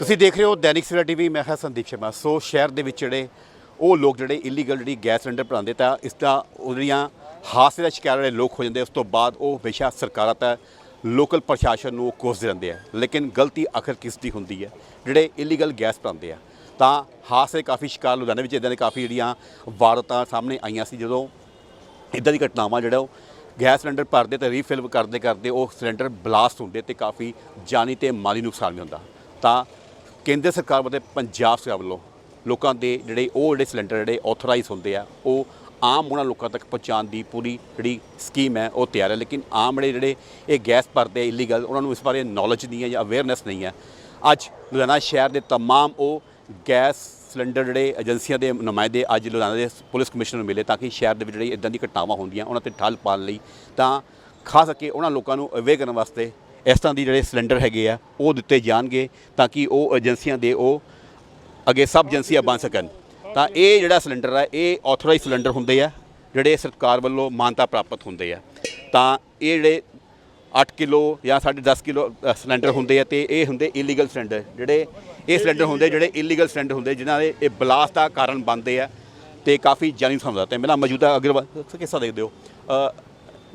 ਤੁਸੀਂ ਦੇਖ ਰਹੇ ਹੋ ਦੈਨਿਕ ਸਵੇਰਾ ਟੀਵੀ, ਮੈਂ ਹਾਂ ਸੰਦੀਪ ਸ਼ਰਮਾ। ਸੋ ਸ਼ਹਿਰ ਦੇ ਵਿੱਚ ਜਿਹੜੇ ਉਹ ਲੋਕ ਜਿਹੜੇ ਇਲੀਗਲ ਜਿਹੜੀ ਗੈਸ ਸਿਲੰਡਰ ਭਰਾਉਂਦੇ ਤਾਂ ਇਸ ਦਾ ਉਹਦੀਆਂ ਹਾਦਸੇ ਦਾ ਸ਼ਿਕਾਰ ਜਿਹੜੇ ਲੋਕ ਹੋ ਜਾਂਦੇ ਉਸ ਤੋਂ ਬਾਅਦ ਉਹ ਹਮੇਸ਼ਾ ਸਰਕਾਰਾਂ ਤਾਂ ਲੋਕਲ ਪ੍ਰਸ਼ਾਸਨ ਨੂੰ ਕੋਸਦੇ ਰਹਿੰਦੇ ਆ। ਲੇਕਿਨ ਗਲਤੀ ਆਖਰ ਕਿਸ ਦੀ ਹੁੰਦੀ ਹੈ? ਜਿਹੜੇ ਇਲੀਗਲ ਗੈਸ ਭਰਾਉਂਦੇ ਆ, ਤਾਂ ਹਾਦਸੇ ਕਾਫੀ ਸ਼ਿਕਾਰ ਲੁਧਿਆਣੇ ਵਿੱਚ ਇਦਾਂ ਦੇ ਕਾਫੀ ਜਿਹੜੀਆਂ ਵਾਰਤਾਂ ਸਾਹਮਣੇ ਆਈਆਂ ਸੀ, ਜਦੋਂ ਇਦਾਂ ਦੀ ਘਟਨਾਵਾਂ ਜਿਹੜਾ ਉਹ ਗੈਸ ਸਿਲੰਡਰ ਭਰਦੇ ਤੇ ਰੀਫਿਲ ਕਰਦੇ ਕਰਦੇ ਉਹ ਸਿਲੰਡਰ ਬਲਾਸਟ ਹੁੰਦੇ ਤੇ ਕਾਫੀ ਜਾਨੀ ਤੇ ਮਾਲੀ ਨੁਕਸਾਨ ਵੀ ਹੁੰਦਾ। ਤਾਂ ਕੇਂਦਰ ਸਰਕਾਰ ਵੱਲੋਂ ਪੰਜਾਬ ਸਰਕਾਰ ਵੱਲੋਂ ਲੋਕਾਂ ਦੇ ਜਿਹੜੇ ਉਹ ਜਿਹੜੇ ਸਿਲੰਡਰ ਜਿਹੜੇ ਆਥੋਰਾਈਜ਼ ਹੁੰਦੇ ਆ, ਉਹ ਆਮ ਉਹਨਾਂ ਲੋਕਾਂ ਤੱਕ ਪਹੁੰਚਾਉਣ ਦੀ ਪੂਰੀ ਜਿਹੜੀ ਸਕੀਮ ਹੈ, ਉਹ ਤਿਆਰ ਹੈ। ਲੇਕਿਨ ਆਮ ਜਿਹੜੇ ਜਿਹੜੇ ਇਹ ਗੈਸ ਭਰਦੇ ਇਲੀਗਲ ਉਹਨਾਂ ਨੂੰ ਇਸ ਬਾਰੇ ਨੌਲੇਜ ਨਹੀਂ ਹੈ ਜਾਂ ਅਵੇਅਰਨੈਸ ਨਹੀਂ ਹੈ। ਅੱਜ ਲੁਧਿਆਣਾ ਸ਼ਹਿਰ ਦੇ ਤਮਾਮ ਉਹ ਗੈਸ ਸਿਲੰਡਰ ਜਿਹੜੇ ਏਜੰਸੀਆਂ ਦੇ ਨੁਮਾਇੰਦੇ ਅੱਜ ਲੁਧਿਆਣਾ ਦੇ ਪੁਲਿਸ ਕਮਿਸ਼ਨਰ ਨੂੰ ਮਿਲੇ ਤਾਂ ਕਿ ਸ਼ਹਿਰ ਦੇ ਵਿੱਚ ਜਿਹੜੀ ਇਦਾਂ ਦੀ ਘਟਨਾਵਾਂ ਹੁੰਦੀਆਂ, ਉਹਨਾਂ ਤੇ ਠੱਲ ਪਾਉਣ ਲਈ ਤਾਂ ਖਾਸ ਕਰਕੇ ਉਹਨਾਂ ਲੋਕਾਂ ਨੂੰ ਅਵੇਅਰ ਕਰਨ ਵਾਸਤੇ ਇਸ ਤਰ੍ਹਾਂ ਦੀ ਜਿਹੜੇ ਸਿਲੰਡਰ ਹੈਗੇ ਆ ਉਹ ਦਿੱਤੇ ਜਾਣਗੇ ਤਾਂ ਕਿ ਉਹ ਏਜੰਸੀਆਂ ਦੇ ਉਹ ਅੱਗੇ ਸਬ ਏਜੰਸੀਆਂ ਬਣ ਸਕਣ। ਤਾਂ ਇਹ ਜਿਹੜਾ ਸਿਲੰਡਰ ਹੈ ਇਹ ਆਥੋਰਾਈਜ਼ ਸਿਲੰਡਰ ਹੁੰਦੇ ਆ ਜਿਹੜੇ ਸਰਕਾਰ ਵੱਲੋਂ ਮਾਨਤਾ ਪ੍ਰਾਪਤ ਹੁੰਦੇ ਆ। ਤਾਂ ਇਹ ਜਿਹੜੇ 8 ਕਿਲੋ ਜਾਂ 10.5 ਕਿਲੋ ਅ, ਸਿਲੰਡਰ ਹੁੰਦੇ ਆ ਤੇ ਇਹ ਹੁੰਦੇ ਇਲੀਗਲ ਸਿਲੰਡਰ। ਜਿਹੜੇ ਇਹ ਸਿਲੰਡਰ ਹੁੰਦੇ ਜਿਹੜੇ ਇਲੀਗਲ ਸਿਲੰਡਰ ਹੁੰਦੇ ਜਿਨ੍ਹਾਂ ਦੇ ਇਹ ਬਲਾਸਟ ਦਾ ਕਾਰਨ ਬਣਦੇ ਆ ਤੇ ਕਾਫੀ ਜਾਨੀ ਸਮਝਦਾ ਹੁੰਦਾ। ਤੇ ਮੇਰਾ ਮੌਜੂਦਾ ਅਗਰ ਕਿੱਸਾ ਦੇਖਦੇ ਹੋ?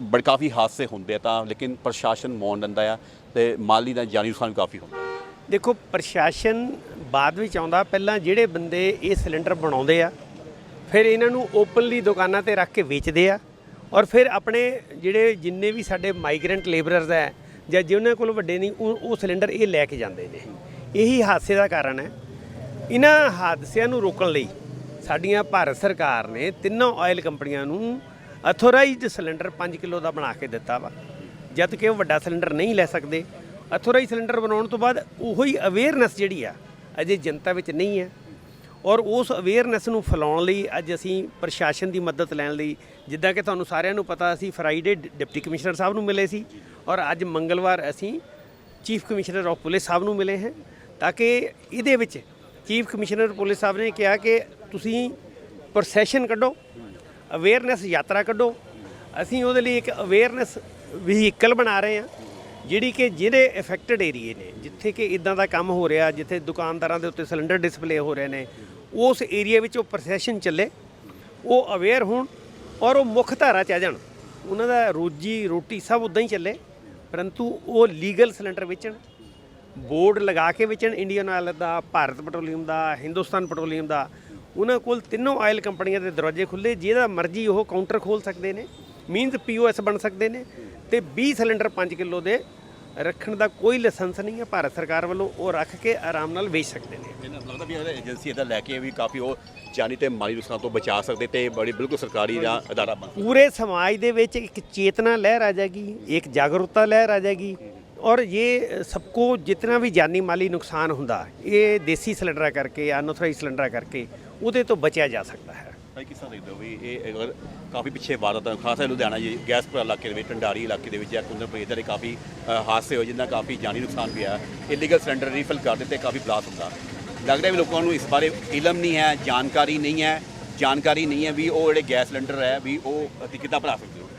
ਬੜੇ ਕਾਫੀ ਹਾਦਸੇ ਹੁੰਦੇ ਆ ਤਾਂ, ਲੇਕਿਨ ਪ੍ਰਸ਼ਾਸਨ ਮੌਨ ਦਿੰਦਾ ਆ ਤੇ ਮਾਲੀ ਦਾ ਜਾਨੀ ਨੁਕਸਾਨ ਵੀ ਕਾਫੀ ਹੁੰਦਾ। ਦੇਖੋ, ਪ੍ਰਸ਼ਾਸਨ ਬਾਅਦ ਵਿੱਚ ਆਉਂਦਾ, ਪਹਿਲਾਂ ਜਿਹੜੇ ਬੰਦੇ ਇਹ ਸਿਲੰਡਰ ਬਣਾਉਂਦੇ ਆ, ਫਿਰ ਇਹਨਾਂ ਨੂੰ ਓਪਨਲੀ ਦੁਕਾਨਾਂ ਤੇ ਰੱਖ ਕੇ ਵੇਚਦੇ ਆ, ਔਰ ਫਿਰ ਆਪਣੇ ਜਿਹੜੇ ਜਿੰਨੇ ਵੀ ਸਾਡੇ ਮਾਈਗ੍ਰੈਂਟ ਲੇਬਰਰਸ ਹੈ ਜਾਂ ਜਿਹਨਾਂ ਕੋਲ ਵੱਡੇ ਨਹੀਂ, ਉਹ ਉਹ ਸਿਲੰਡਰ ਇਹ ਲੈ ਕੇ ਜਾਂਦੇ ਨੇ। ਇਹੀ ਹਾਦਸੇ ਦਾ ਕਾਰਨ ਹੈ। ਇਹਨਾਂ ਹਾਦਸਿਆਂ ਨੂੰ ਰੋਕਣ ਲਈ ਸਾਡੀਆਂ ਭਾਰਤ ਸਰਕਾਰ ਨੇ ਤਿੰਨਾਂ ਆਇਲ ਕੰਪਨੀਆਂ ਨੂੰ ਅਥੋਰਾਈਜ਼ਡ ਸਿਲੰਡਰ 5 ਕਿਲੋ ਦਾ ਬਣਾ ਕੇ ਦਿੱਤਾ ਵਾ। ਜਦ ਕਿ ਉਹ ਵੱਡਾ ਸਿਲੰਡਰ ਨਹੀਂ ਲੈ ਸਕਦੇ। ਅਥੋਰਾਈਜ਼ ਸਿਲੰਡਰ ਬਣਾਉਣ ਤੋਂ ਬਾਅਦ ਉਹੋ ਹੀ ਅਵੇਅਰਨੈਸ ਜਿਹੜੀ ਆ, ਅਜੇ ਜਨਤਾ ਵਿੱਚ ਨਹੀਂ ਹੈ। ਔਰ ਉਸ ਅਵੇਅਰਨੈਸ ਨੂੰ ਫੈਲਾਉਣ ਲਈ ਅੱਜ ਅਸੀਂ ਪ੍ਰਸ਼ਾਸਨ ਦੀ ਮਦਦ ਲੈਣ ਲਈ, ਜਿੱਦਾਂ ਕਿ ਤੁਹਾਨੂੰ ਸਾਰਿਆਂ ਨੂੰ ਪਤਾ, ਅਸੀਂ ਫਰਾਈਡੇ ਡਿਪਟੀ ਕਮਿਸ਼ਨਰ ਸਾਹਿਬ ਨੂੰ ਮਿਲੇ ਸੀ। ਔਰ ਅੱਜ ਮੰਗਲਵਾਰ ਅਸੀਂ chief commissioner of police sahib ਨੂੰ ਮਿਲੇ ਹਾਂ। ਤਾਂ ਕਿ ਇਹਦੇ ਵਿੱਚ ਚੀਫ ਕਮਿਸ਼ਨਰ ਪੁਲਿਸ ਸਾਹਿਬ ਨੇ ਕਿਹਾ ਕਿ ਤੁਸੀਂ ਪ੍ਰੋਸੈਸ਼ਨ ਕੱਢੋ। ਅਵੇਅਰਨੈਸ ਯਾਤਰਾ ਕੱਢੋ। ਅਸੀਂ ਉਹਦੇ ਲਈ ਇੱਕ ਅਵੇਅਰਨੈਸ ਵਹੀਕਲ ਬਣਾ ਰਹੇ ਹਾਂ, ਜਿਹੜੀ ਕਿ ਜਿਹੜੇ ਅਫੈਕਟਡ ਏਰੀਏ ਨੇ, ਜਿੱਥੇ ਕਿ ਇਦਾਂ ਦਾ ਕੰਮ ਹੋ ਰਿਹਾ, ਜਿੱਥੇ ਦੁਕਾਨਦਾਰਾਂ ਦੇ ਉੱਤੇ ਸਿਲੰਡਰ ਡਿਸਪਲੇ ਹੋ ਰਹੇ ਨੇ, ਉਸ ਏਰੀਆ ਵਿੱਚ ਉਹ ਪ੍ਰੋਸੈਸ਼ਨ ਚੱਲੇ, ਉਹ ਅਵੇਅਰ ਹੋਣ ਔਰ ਉਹ ਮੁੱਖ ਧਾਰਾ ਚ ਆ ਜਾਣ। ਉਹਨਾਂ ਦਾ ਰੋਜੀ ਰੋਟੀ ਸਭ ਉਦਾਂ ਹੀ ਚੱਲੇ, ਪਰੰਤੂ ਉਹ ਲੀਗਲ ਸਿਲੰਡਰ ਵੇਚਣ, ਬੋਰਡ ਲਗਾ ਕੇ ਵੇਚਣ ਇੰਡੀਅਨ ਆਇਲ ਦਾ, ਭਾਰਤ ਪੈਟਰੋਲੀਅਮ ਦਾ ਹਿੰਦੁਸਤਾਨ ਪੈਟਰੋਲੀਅਮ ਦਾ ਉਹਨਾਂ ਕੋਲ ਤਿੰਨੋਂ ਆਇਲ ਕੰਪਨੀਆਂ ਦੇ ਦਰਵਾਜ਼ੇ ਖੁੱਲੇ ਜਿਹਦਾ ਮਰਜ਼ੀ ਉਹ ਕਾਊਂਟਰ ਖੋਲ ਸਕਦੇ ਨੇ ਮੀਨਸ ਪੀਓਐਸ ਬਣ ਸਕਦੇ ਨੇ ਤੇ 20 ਸਿਲੰਡਰ 5 ਕਿਲੋ ਦੇ ਰੱਖਣ ਦਾ ਕੋਈ ਲਾਇਸੈਂਸ ਨਹੀਂ ਹੈ ਭਾਰਤ ਸਰਕਾਰ ਵੱਲੋਂ ਉਹ ਰੱਖ ਕੇ ਆਰਾਮ ਨਾਲ ਵੇਚ ਸਕਦੇ ਨੇ। ਲੱਗਦਾ ਵੀ ਇਹ ਏਜੰਸੀ ਇਹਦਾ ਲੈ ਕੇ ਵੀ ਕਾਫੀ ਉਹ ਜਾਨੀ ਤੇ ਮਾਲੀ ਨੁਕਸਾਨ ਤੋਂ ਬਚਾ ਸਕਦੇ ਤੇ ਬੜੀ ਬਿਲਕੁਲ ਸਰਕਾਰੀ ਦਾ ਅਦਾਰਾ ਬਣ ਪੂਰੇ ਸਮਾਜ ਦੇ ਵਿੱਚ ਇੱਕ ਚੇਤਨਾ ਲਹਿਰ ਆ ਜਾਏਗੀ ਇੱਕ ਜਾਗਰੂਕਤਾ ਲਹਿਰ ਆ ਜਾਏਗੀ ਔਰ ਇਹ ਸਭ ਕੋ ਜਿਤਨਾ ਵੀ ਜਾਨੀ ਮਾਲੀ ਨੁਕਸਾਨ ਹੁੰਦਾ ਇਹ ਦੇਸੀ ਸਿਲੰਡਰਾਂ ਕਰਕੇ ਜਾਂ ਅਨਥੋਰਾਈਜ਼ ਸਿਲੰਡਰਾਂ ਕਰਕੇ ਉਹਦੇ ਤੋਂ ਬਚਿਆ ਜਾ ਸਕਦਾ ਹੈ। ਭਾਈ ਕਿਸ ਤਰ੍ਹਾਂ ਦੇਖਦੇ ਹੋ ਵੀ ਇਹ ਅਗਰ ਕਾਫੀ ਪਿੱਛੇ ਵਾਰਦਾਤਾਂ ਖਾਸ ਹੈ ਲੁਧਿਆਣਾ ਜੀ ਗੈਸਪੁਰ ਇਲਾਕੇ ਦੇ ਵਿੱਚ ਟੰਡਾਰੀ ਇਲਾਕੇ ਦੇ ਵਿੱਚ ਜਾਂ ਕੁੰਦਰਪੁਰ ਇੱਧਰ ਦੇ ਕਾਫੀ ਹਾਦਸੇ ਹੋਏ ਜਿਨ੍ਹਾਂ ਕਾਫੀ ਜਾਨੀ ਨੁਕਸਾਨ ਵੀ ਆ ਇਲੀਗਲ ਸਿਲੰਡਰ ਰੀਫਿਲ ਕਰ ਦਿੱਤੇ ਕਾਫੀ ਬਲਾਸਟ ਹੁੰਦਾ। ਲੱਗਦਾ ਵੀ ਲੋਕਾਂ ਨੂੰ ਇਸ ਬਾਰੇ ਇਲਮ ਨਹੀਂ ਹੈ ਜਾਣਕਾਰੀ ਨਹੀਂ ਹੈ ਜਾਣਕਾਰੀ ਨਹੀਂ ਹੈ ਵੀ ਉਹ ਜਿਹੜੇ ਗੈਸ ਸਿਲੰਡਰ ਹੈ ਵੀ ਉਹ ਅਸੀਂ ਕਿੱਦਾਂ ਭਰਾ ਸਕਦੇ ਹੋ।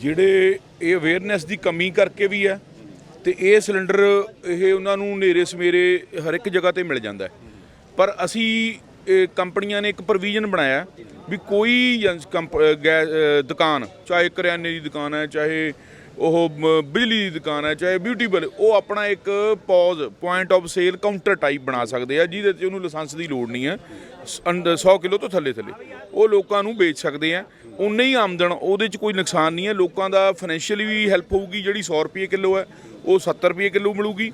ਜਿਹੜੇ ਇਹ ਅਵੇਅਰਨੈਸ ਦੀ ਕਮੀ ਕਰਕੇ ਵੀ ਹੈ ਤੇ ਇਹ ਸਿਲੰਡਰ ਇਹ ਉਹਨਾਂ ਨੂੰ ਨੇਰੇ ਸਮੇਰੇ ਹਰ ਇੱਕ ਜਗ੍ਹਾ ਤੇ ਮਿਲ ਜਾਂਦਾ ਹੈ। ਪਰ ਅਸੀਂ ਇਹ ਕੰਪਨੀਆਂ ਨੇ ਇੱਕ ਪ੍ਰੋਵੀਜ਼ਨ ਬਣਾਇਆ ਵੀ ਕੋਈ ਕੰਪ- ਗੈਸ ਦੁਕਾਨ, ਚਾਹੇ ਕਰਿਆਨੇ ਦੀ ਦੁਕਾਨ ਹੈ, ਚਾਹੇ ਉਹ ਬਿਜਲੀ ਦੀ ਦੁਕਾਨ ਹੈ, ਚਾਹੇ ਬਿਊਟੀ ਵਾਲੇ ਉਹ ਆਪਣਾ ਇੱਕ POS point of sale counter type ਬਣਾ ਸਕਦੇ ਆ, ਜਿਹਦੇ ਤੇ ਉਹਨੂੰ ਲਾਇਸੈਂਸ ਦੀ ਲੋੜ ਨਹੀਂ ਹੈ 100 ਕਿਲੋ ਤੋਂ ਥੱਲੇ ਥੱਲੇ ਉਹ ਲੋਕਾਂ ਨੂੰ ਵੇਚ ਸਕਦੇ ਆ ਉਨੇ ਹੀ ਆਮਦਨ, ਉਹਦੇ 'ਚ ਕੋਈ ਨੁਕਸਾਨ ਨਹੀਂ ਹੈ, ਲੋਕਾਂ ਦਾ ਫਾਈਨੈਂਸ਼ੀਅਲੀ ਵੀ ਹੈਲਪ ਹੋਊਗੀ, ਜਿਹੜੀ 100 ਰੁਪਏ ਕਿਲੋ ਹੈ, ਉਹ 70 ਰੁਪਏ ਕਿਲੋ ਮਿਲੂਗੀ।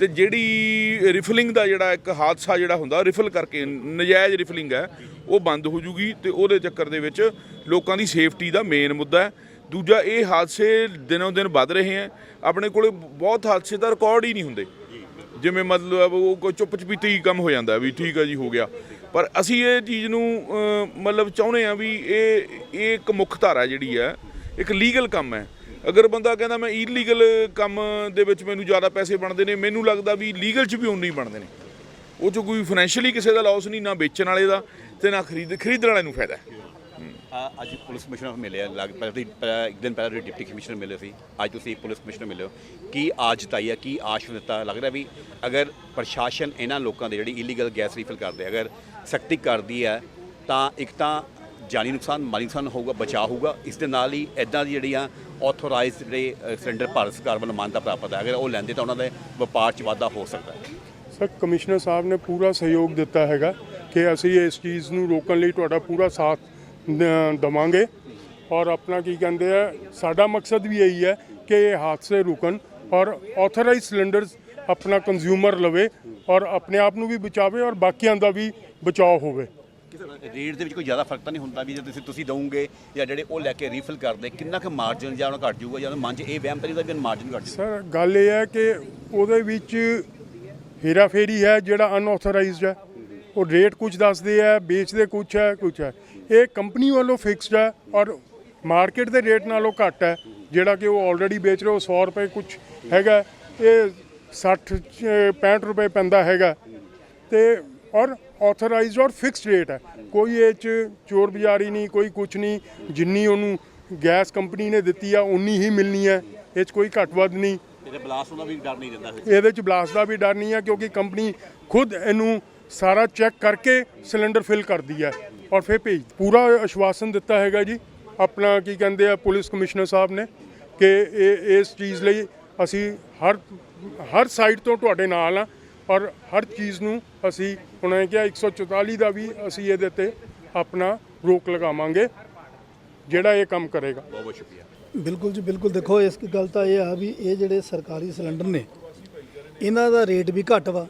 ਤੇ ਜਿਹੜੀ ਰਿਫਲਿੰਗ ਦਾ ਜਿਹੜਾ ਇੱਕ ਹਾਦਸਾ ਜਿਹੜਾ ਹੁੰਦਾ, ਰਿਫਲ ਕਰਕੇ, ਨਜਾਇਜ਼ ਰਿਫਲਿੰਗ ਹੈ, ਉਹ ਬੰਦ ਹੋ ਜੂਗੀ ਤੇ ਉਹਦੇ ਚੱਕਰ ਦੇ ਵਿੱਚ ਲੋਕਾਂ ਦੀ ਸੇਫਟੀ ਦਾ ਮੇਨ ਮੁੱਦਾ ਹੈ। ਦੂਜਾ, ਇਹ ਹਾਦਸੇ ਦਿਨੋਂ ਦਿਨ ਵੱਧ ਰਹੇ ਹੈ। ਆਪਣੇ ਕੋਲੇ ਬਹੁਤ ਹਾਦਸੇ ਦਾ ਰਿਕਾਰਡ ਹੀ ਨਹੀਂ ਹੁੰਦੇ। ਜਿਵੇਂ ਮਤਲਬ ਉਹ ਕੋਈ ਚੁੱਪ ਚਪੀਤੇ ਹੀ ਕੰਮ ਹੋ ਜਾਂਦਾ ਵੀ ਠੀਕ ਆ ਜੀ, ਹੋ ਗਿਆ। ਪਰ ਅਸੀਂ ਇਹ ਚੀਜ਼ ਨੂੰ ਮਤਲਬ ਚਾਹੁੰਦੇ ਆ ਵੀ ਇਹ ਇਹ ਇੱਕ ਮੁੱਖ ਧਾਰਾ ਜਿਹੜੀ ਹੈ, ਇੱਕ ਲੀਗਲ ਕੰਮ ਹੈ। ਅਗਰ ਬੰਦਾ ਕਹਿੰਦਾ ਮੈਂ ਇਲੀਗਲ ਕੰਮ ਦੇ ਵਿੱਚ ਮੈਨੂੰ ਜ਼ਿਆਦਾ ਪੈਸੇ ਬਣਦੇ ਨੇ, ਮੈਨੂੰ ਲੱਗਦਾ ਵੀ ਲੀਗਲ 'ਚ ਵੀ ਉਨੇ ਹੀ ਬਣਦੇ ਨੇ। ਉਹ 'ਚ ਕੋਈ ਫਾਈਨੈਂਸ਼ੀਅਲੀ ਕਿਸੇ ਦਾ ਲਾਸ ਨਹੀਂ, ਨਾ ਵੇਚਣ ਵਾਲੇ ਦਾ ਤੇ ਨਾ ਖਰੀਦ, ਖਰੀਦਣ ਵਾਲੇ ਨੂੰ ਫਾਇਦਾ ਹੈ। ਅੱਜ ਪੁਲਿਸ ਕਮਿਸ਼ਨਰ ਮਿਲੇ ਲੱਗ, ਪਹਿਲਾਂ ਦੀ ਇੱਕ ਦਿਨ ਪਹਿਲਾਂ ਡਿਪਟੀ ਕਮਿਸ਼ਨਰ ਮਿਲੇ ਸੀ, ਅੱਜ ਤੁਸੀਂ ਪੁਲਿਸ ਕਮਿਸ਼ਨਰ ਮਿਲੇ ਹੋ। ਕੀ ਆਜ ਤਾਈ ਹੈ ਕੀ ਆਸ਼ ਦਿੱਤਾ? ਲੱਗਦਾ ਵੀ ਅਗਰ ਪ੍ਰਸ਼ਾਸਨ ਇਹਨਾਂ ਲੋਕਾਂ ਦੇ ਜਿਹੜੀ ਇਲੀਗਲ ਗੈਸ ਰੀਫਿਲ ਕਰਦੇ, ਅਗਰ ਸਖਤੀ ਕਰਦੀ ਹੈ, ਤਾਂ ਇੱਕ ਤਾਂ ਜਾਨੀ ਨੁਕਸਾਨ, ਮਾਲੀ ਨੁਕਸਾਨ ਹੋਊਗਾ, ਬਚਾਅ ਹੋਊਗਾ, ਇਸ ਦੇ ਨਾਲ ਹੀ ਇਦਾਂ ਦੀ ਜਿਹੜੀਆਂ ਆਥੋਰਾਈਜ਼ਡ ਜਿਹੜੇ ਸਿਲੰਡਰ ਭਾਰਤ ਸਰਕਾਰ ਵੱਲੋਂ ਮਾਨਤਾ ਪ੍ਰਾਪਤ ਹੈ। ਅਗਰ ਉਹ ਲੈਂਦੇ ਤਾਂ ਉਹਨਾਂ ਦੇ ਵਪਾਰ 'ਚ ਵਾਧਾ ਹੋ ਸਕਦਾ ਹੈ। ਸਰ, ਕਮਿਸ਼ਨਰ ਸਾਹਿਬ ਨੇ ਪੂਰਾ ਸਹਿਯੋਗ ਦਿੱਤਾ ਹੈਗਾ ਕਿ ਅਸੀਂ ਇਸ ਚੀਜ਼ ਨੂੰ ਰੋਕਣ ਲਈ ਤੁਹਾਡਾ ਪੂਰਾ ਸਾਥ ਦ- ਦਵਾਂਗੇ। ਔਰ ਆਪਣਾ ਕੀ ਕਹਿੰਦੇ ਆ, ਸਾਡਾ ਮਕਸਦ ਵੀ ਇਹੀ ਹੈ ਕਿ ਇਹ ਹਾਦਸੇ ਰੁਕਣ ਔਰ ਆਥੋਰਾਈਜ਼ ਸਿਲੰਡਰਸ ਆਪਣਾ ਕੰਜ਼ਿਊਮਰ ਲਵੇ ਔਰ ਆਪਣੇ ਆਪ ਨੂੰ ਵੀ ਬਚਾਵੇ ਔਰ ਬਾਕੀਆਂ ਦਾ ਵੀ ਬਚਾਅ ਹੋਵੇ। ਰੇਟ ਦੇ ਵਿੱਚ ਕੋਈ ਜ਼ਿਆਦਾ ਫ਼ਰਕ ਤਾਂ ਨਹੀਂ ਹੁੰਦਾ ਵੀ ਜੇ ਤੁਸੀਂ ਤੁਸੀਂ ਦਵੋਗੇ ਜਾਂ ਜਿਹੜੇ ਉਹ ਲੈ ਕੇ ਰੀਫਿਲ ਕਰਦੇ, ਕਿੰਨਾ ਕੁ ਮਾਰਜਨ ਜਾਂ ਉਹਨਾਂ ਘਟ ਜਾਊਗਾ ਜਾਂ ਮਨ 'ਚ ਇਹ ਵਹਿਮ ਤਾਂ ਨਹੀਂ ਹੁੰਦਾ ਵੀ ਮਾਰਜਨ ਘਟ ਜਾਊਗਾ? ਸਰ, ਗੱਲ ਇਹ ਹੈ ਕਿ ਉਹਦੇ ਵਿੱਚ ਹੇਰਾਫੇਰੀ ਹੈ ਜਿਹੜਾ ਅਨਆਥੋਰਾਈਜ਼ਡ ਹੈ। ਉਹ ਰੇਟ ਕੁਝ ਦੱਸਦੇ ਆ ਵੇਚਦੇ ਕੁਝ ਹੈ ਕੁਝ ਹੈ। ਇਹ ਕੰਪਨੀ ਵੱਲੋਂ ਫਿਕਸਡ ਹੈ ਔਰ ਮਾਰਕੀਟ ਦੇ ਰੇਟ ਨਾਲੋਂ ਘੱਟ ਹੈ। ਜਿਹੜਾ ਕਿ ਉਹ ਆਲਰੇਡੀ ਵੇਚ ਰਹੇ, ਉਹ 100 ਰੁਪਏ ਕੁਝ ਹੈਗਾ। ਇਹ 60 65 ਰੁਪਏ ਪੈਂਦਾ ਹੈਗਾ। ਤੇ ਔਰ ਆਥੋਰਾਈਜ਼ਡ ਔਰ ਫਿਕਸਡ ਰੇਟ ਹੈ। ਕੋਈ ਇਹ ਚ ਚੋਰ ਬਾਜ਼ਾਰੀ ਨਹੀਂ ਕੋਈ ਕੁਝ ਨਹੀਂ ਜਿੰਨੀ ਉਹਨੂੰ ਗੈਸ ਕੰਪਨੀ ਨੇ ਦਿੱਤੀ ਆ ਉਨੀ ਹੀ ਮਿਲਣੀ ਹੈ। ਇਹ ਚ ਕੋਈ ਘੱਟ ਵੱਧ ਨਹੀਂ। ਇਹਦੇ ਬਲਾਸਟ ਉਹਦਾ ਵੀ ਡਰ ਨਹੀਂ ਦਿੰਦਾ ਇਹਦੇ ਚ ਬਲਾਸਟ ਦਾ ਵੀ ਡਰ ਨਹੀਂ ਹੈ ਕਿਉਂਕਿ ਕੰਪਨੀ ਖੁਦ ਇਹਨੂੰ ਸਾਰਾ ਚੈੱਕ ਕਰਕੇ ਸਿਲੰਡਰ ਫਿਲ ਕਰਦੀ ਹੈ ਔਰ ਫਿਰ ਭੇਜ ਪੂਰਾ ਆਸ਼ਵਾਸਨ ਦਿੱਤਾ ਹੈਗਾ ਜੀ। ਆਪਣਾ ਕੀ ਕਹਿੰਦੇ ਆ ਪੁਲਿਸ ਕਮਿਸ਼ਨਰ ਸਾਹਿਬ ਨੇ ਕਿ ਇਹ ਇਸ ਚੀਜ਼ ਲਈ ਅਸੀਂ ਹਰ ਹਰ ਸਾਈਡ ਤੋਂ ਤੁਹਾਡੇ ਨਾਲ ਆ ਔਰ ਹਰ ਚੀਜ਼ ਨੂੰ ਅਸੀਂ ਉਹਨਾਂ ਨੇ ਕਿਹਾ 144 ਦਾ ਵੀ ਅਸੀਂ ਇਹਦੇ ਤੇ ਆਪਣਾ ਰੋਕ ਲਗਾਵਾਂਗੇ ਜਿਹੜਾ ਇਹ ਕੰਮ ਕਰੇਗਾ। ਬਹੁਤ ਬਹੁਤ ਸ਼ੁਕਰੀਆ। ਬਿਲਕੁਲ ਜੀ ਬਿਲਕੁਲ। ਦੇਖੋ ਇਸ ਗੱਲ ਤਾਂ ਇਹ ਆ ਵੀ ਇਹ ਜਿਹੜੇ ਸਰਕਾਰੀ ਸਿਲੰਡਰ ਨੇ ਇਹਨਾਂ ਦਾ ਰੇਟ ਵੀ ਘੱਟ ਵਾ।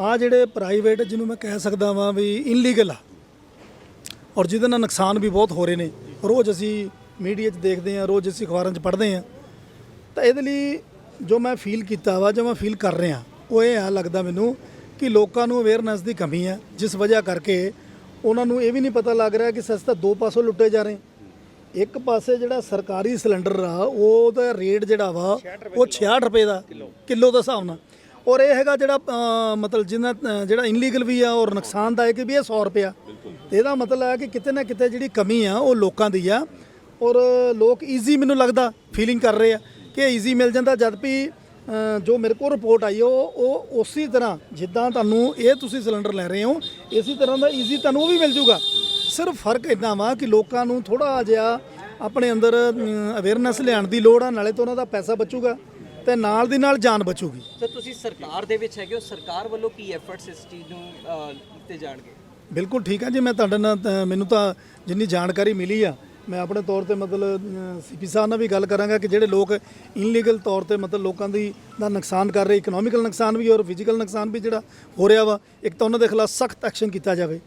ਆ ਜਿਹੜੇ ਪ੍ਰਾਈਵੇਟ ਜਿਹਨੂੰ ਮੈਂ ਕਹਿ ਸਕਦਾ ਵਾਂ ਵੀ ਇਨਲੀਗਲ ਆ ਔਰ ਜਿਹਦੇ ਨਾਲ ਨੁਕਸਾਨ ਵੀ ਬਹੁਤ ਹੋ ਰਹੇ ਨੇ ਰੋਜ਼ ਅਸੀਂ ਮੀਡੀਆ 'ਚ ਦੇਖਦੇ ਹਾਂ ਰੋਜ਼ ਅਸੀਂ ਅਖਬਾਰਾਂ 'ਚ ਪੜ੍ਹਦੇ ਹਾਂ ਤਾਂ ਇਹਦੇ ਲਈ ਜੋ ਮੈਂ ਫੀਲ ਕੀਤਾ ਵਾ ਜੋ ਮੈਂ ਫੀਲ ਕਰ ਰਿਹਾ ਉਹ ਇਹ ਆ ਲੱਗਦਾ ਮੈਨੂੰ ਕਿ ਲੋਕਾਂ ਨੂੰ ਅਵੇਅਰਨੈਸ ਦੀ ਕਮੀ ਹੈ ਜਿਸ ਵਜ੍ਹਾ ਕਰਕੇ ਉਹਨਾਂ ਨੂੰ ਇਹ ਵੀ ਨਹੀਂ ਪਤਾ ਲੱਗ ਰਿਹਾ ਕਿ ਸਸਤਾ ਦੋ ਪਾਸੋਂ ਲੁੱਟੇ ਜਾ ਰਹੇ। ਇੱਕ ਪਾਸੇ ਜਿਹੜਾ ਸਰਕਾਰੀ ਸਿਲੰਡਰ ਆ ਉਹਦਾ ਰੇਟ ਜਿਹੜਾ ਵਾ ਉਹ 66 ਰੁਪਏ ਦਾ ਕਿਲੋ। ਦੇ ਹਿਸਾਬ ਨਾਲ। ਔਰ ਇਹ ਹੈਗਾ ਜਿਹੜਾ ਮਤਲਬ ਜਿਹਨਾਂ ਅ, ਜਿਹੜਾ ਇਨਲੀਗਲ ਵੀ ਆ ਔਰ ਨੁਕਸਾਨਦਾਇਕ ਵੀ ਇਹ 100 ਰੁਪਿਆ ਤੇ ਇਹਦਾ ਮਤਲਬ ਹੈ ਕਿ ਕਿਤੇ ਨਾ ਕਿਤੇ ਜਿਹੜੀ ਕਮੀ ਆ ਉਹ ਲੋਕਾਂ ਦੀ ਆ। ਔਰ ਲੋਕ ਈਜ਼ੀ ਮੈਨੂੰ ਲੱਗਦਾ ਫੀਲਿੰਗ ਕਰ ਰਹੇ ਆ ਕਿ ਈਜ਼ੀ ਮਿਲ ਜਾਂਦਾ ਜਦ ਵੀ ਜੋ ਮੇਰੇ ਕੋਲ ਰਿਪੋਰਟ ਆਈ ਉਹ ਉਹ ਉਸੇ ਤਰ੍ਹਾਂ ਜਿੱਦਾਂ ਤੁਹਾਨੂੰ ਇਹ ਤੁਸੀਂ ਸਿਲੰਡਰ ਲੈ ਰਹੇ ਹੋ ਇਸੇ ਤਰ੍ਹਾਂ ਦਾ ਈਜ਼ੀ ਤੁਹਾਨੂੰ ਉਹ ਵੀ ਮਿਲ ਜੂਗਾ। ਸਿਰਫ ਫ਼ਰਕ ਇਦਾਂ ਵਾ ਕਿ ਲੋਕਾਂ ਨੂੰ ਥੋੜਾ ਜਿਹਾ ਆਪਣੇ ਅੰਦਰ ਅਵੇਅਰਨੈਸ ਲਿਆਉਣ ਦੀ ਲੋੜ ਆ ਨਾਲੇ ਤਾਂ ਉਹਨਾਂ ਦਾ ਪੈਸਾ ਬਚੂਗਾ ਤੇ ਨਾਲ ਦੀ ਨਾਲ ਜਾਨ ਬਚੂਗੀ। ਸਰ ਤੁਸੀਂ ਸਰਕਾਰ ਦੇ ਵਿੱਚ ਹੈਗੇ ਹੋ ਸਰਕਾਰ ਵੱਲੋਂ ਕੀ ਐਫਰਟਸ ਇਸ ਚੀਜ਼ ਨੂੰ ਕੀਤੇ ਜਾਣਗੇ? ਬਿਲਕੁਲ ਠੀਕ ਆ ਜੀ ਮੈਂ ਤੁਹਾਡੇ ਨਾਲ ਤਾਂ ਮੈਨੂੰ ਤਾਂ ਜਿੰਨੀ ਜਾਣਕਾਰੀ ਮਿਲੀ ਆ ਮੈਂ ਆਪਣੇ ਤੌਰ ਤੇ ਮਤਲਬ ਸੀਪੀ ਸਾਹਿਬ ਨਾਲ ਵੀ ਗੱਲ ਕਰਾਂਗਾ ਕਿ ਜਿਹੜੇ ਲੋਕ ਇਨਲੀਗਲ ਤੌਰ ਤੇ ਮਤਲਬ ਲੋਕਾਂ ਦੀ, ਦਾ ਨੁਕਸਾਨ ਕਰ ਰਹੇ ਇਕਨੋਮਿਕਲ ਨੁਕਸਾਨ ਵੀ ਔਰ ਫਿਜ਼ੀਕਲ ਨੁਕਸਾਨ ਵੀ ਜਿਹੜਾ ਹੋ ਰਿਹਾ ਵਾ, ਇੱਕ ਤਾਂ ਉਹਨਾਂ ਦੇ ਖਿਲਾਫ ਸਖਤ ਐਕਸ਼ਨ ਕੀਤਾ ਜਾਵੇ।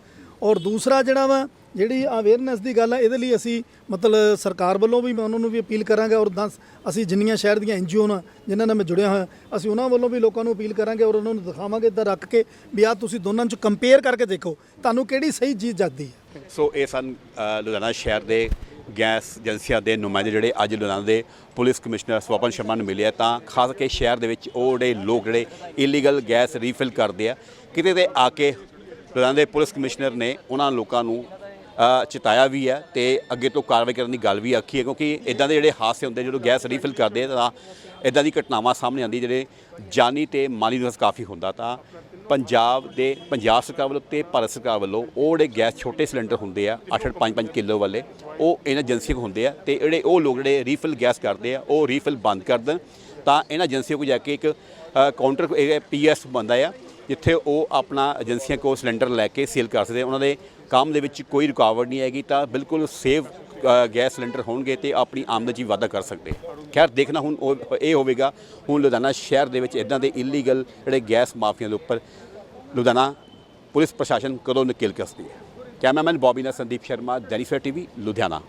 ਔਰ ਦੂਸਰਾ ਜਿਹੜਾ ਵਾ, ਜਿਹੜੀ ਅਵੇਅਰਨੈਸ ਦੀ ਗੱਲ ਆ, ਇਹਦੇ ਲਈ ਅਸੀਂ ਮਤਲਬ ਸਰਕਾਰ ਵੱਲੋਂ ਵੀ ਮੈਂ ਉਹਨਾਂ ਨੂੰ ਵੀ ਅਪੀਲ ਕਰਾਂਗੇ ਔਰ ਦਸ, ਅਸੀਂ ਜਿੰਨੀਆਂ ਸ਼ਹਿਰ ਦੀਆਂ ਐਨਜੀਓ ਨਾਲ ਜਿਨ੍ਹਾਂ ਨਾਲ ਮੈਂ ਜੁੜਿਆ ਹੋਇਆ, ਅਸੀਂ ਉਹਨਾਂ ਵੱਲੋਂ ਵੀ ਲੋਕਾਂ ਨੂੰ ਅਪੀਲ ਕਰਾਂਗੇ ਔਰ ਉਹਨਾਂ ਨੂੰ ਦਿਖਾਵਾਂਗੇ ਇੱਦਾਂ ਰੱਖ ਕੇ ਵੀ ਆ ਤੁਸੀਂ ਦੋਨਾਂ ਚ ਕੰਪੇਅਰ ਕਰਕੇ ਦੇਖੋ, ਤੁਹਾਨੂੰ ਕਿਹੜੀ ਸਹੀ ਚੀਜ਼ ਜੱਜਦੀ ਹੈ। ਸੋ ਇਹ ਸਨ ਲੁਧਿਆਣਾ ਸ਼ਹਿਰ ਦੇ ਗੈਸ ਏਜੰਸੀਆਂ ਦੇ ਨੁਮਾਇੰਦੇ ਜਿਹੜੇ ਅੱਜ ਲੁਧਿਆਣਾ ਦੇ ਪੁਲਿਸ ਕਮਿਸ਼ਨਰ ਸਵਪਨ ਸ਼ਰਮਾ ਨੂੰ ਮਿਲਿਆ ਤਾਂ ਖਾਸ ਕਰਕੇ ਸ਼ਹਿਰ ਦੇ ਵਿੱਚ ਉਹ ਜਿਹੜੇ ਲੋਕ ਜਿਹੜੇ ਇਲੀਗਲ ਗੈਸ ਰੀਫਿਲ ਕਰਦੇ ਆ, ਕਿਤੇ ਤੇ ਆ ਕੇ ਲੁਧਿਆਣਾ ਦੇ ਪੁਲਿਸ ਕਮਿਸ਼ਨਰ ਨੇ ਉਹਨਾਂ ਲੋਕਾਂ ਨੂੰ ਚਿਤਾਇਆ ਵੀ ਹੈ ਤੇ ਅੱਗੇ ਤੋਂ ਕਾਰਵਾਈ ਕਰਨ ਦੀ ਗੱਲ ਵੀ ਆਖੀ ਹੈ ਕਿਉਂਕਿ ਇਦਾਂ ਦੇ ਜਿਹੜੇ ਹਾਦਸੇ ਹੁੰਦੇ ਜਦੋਂ ਗੈਸ ਰੀਫਿਲ ਕਰਦੇ ਤਾਂ ਇਦਾਂ ਦੀ ਘਟਨਾਵਾਂ ਸਾਹਮਣੇ ਆਉਂਦੀ, ਜਿਹੜੇ ਜਾਨੀ ਤੇ ਮਾਲੀ ਨੁਕਸਾਨ ਕਾਫੀ ਹੁੰਦਾ, ਤਾਂ ਪੰਜਾਬ ਦੇ ਪੰਜਾਬ ਸਰਕਾਰ ਵੱਲੋਂ ਤੇ ਭਾਰਤ ਸਰਕਾਰ ਵੱਲੋਂ ਉਹ ਜਿਹੜੇ ਗੈਸ ਛੋਟੇ ਸਿਲੰਡਰ ਹੁੰਦੇ ਆ 8 5 5 ਕਿਲੋ ਵਾਲੇ ਉਹ ਇਹਨਾਂ ਏਜੰਸੀਆਂ ਕੋਲ ਹੁੰਦੇ ਆ ਤੇ ਜਿਹੜੇ ਉਹ ਲੋਕ ਜਿਹੜੇ ਰੀਫਿਲ ਗੈਸ ਕਰਦੇ ਆ ਉਹ ਰੀਫਿਲ ਬੰਦ ਕਰ ਦੇਣ। ਤਾਂ ਇਹਨਾਂ ਏਜੰਸੀਆਂ ਕੋਲ ਜਾ ਕੇ ਇੱਕ ਅ, ਕਾਊਂਟਰ ਪੀਐਸ ਬੰਦਾ ਆ ਜਿੱਥੇ ਉਹ ਆਪਣਾ ਏਜੰਸੀਆਂ ਕੋਲ ਸਿਲੰਡਰ ਲੈ ਕੇ ਸੇਲ ਕਰ ਸਕਦੇ ਉਹਨਾਂ ਦੇ ਕੰਮ ਦੇ ਵਿੱਚ ਕੋਈ ਰੁਕਾਵਟ ਨਹੀਂ ਹੈਗੀ ਤਾਂ ਬਿਲਕੁਲ ਸੇਫ ਗੈਸ ਸਿਲੰਡਰ ਹੋਣਗੇ ਤੇ ਆਪਣੀ ਆਮਦਨ 'ਚ ਵੀ ਵਾਧਾ ਕਰ ਸਕਦੇ। ਖੈਰ, ਦੇਖਣਾ ਹੁਣ ਉਹ, ਇਹ ਹੋਵੇਗਾ, ਹੁਣ ਲੁਧਿਆਣਾ ਸ਼ਹਿਰ ਦੇ ਵਿੱਚ ਇਦਾਂ ਦੇ ਇਲੀਗਲ ਜਿਹੜੇ ਗੈਸ ਮਾਫੀਆ ਦੇ ਉੱਪਰ ਲੁਧਿਆਣਾ ਪੁਲਿਸ ਪ੍ਰਸ਼ਾਸਨ ਕਦੋਂ ਨਕੇਲ ਕੱਸਦੀ ਹੈ? ਕੈਮਰਾਮੈਨ ਬੌਬੀ ਨਾਲ ਸੰਦੀਪ ਸ਼ਰਮਾ ਦੈਨਿਸਰ ਟੀਵੀ ਲੁਧਿਆਣਾ।